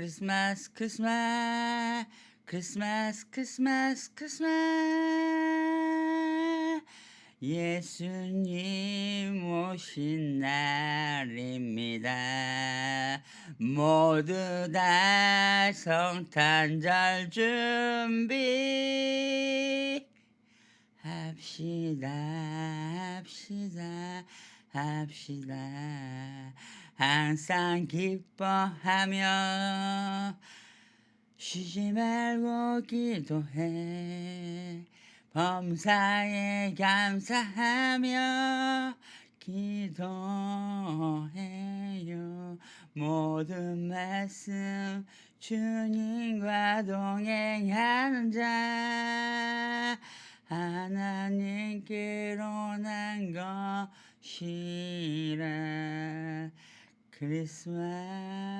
크리스마스 크리스마스 크리스마스 크리스마스 크리스마스. 예수님 오신 날입니다. 모두 다 성탄절 준비 합시다 합시다 합시다 항상 기뻐하며 쉬지 말고 기도해. 범사에 감사하며 기도해요. 모든 말씀 주님과 동행하는 자 하나님께로 난 것이라 크리스마스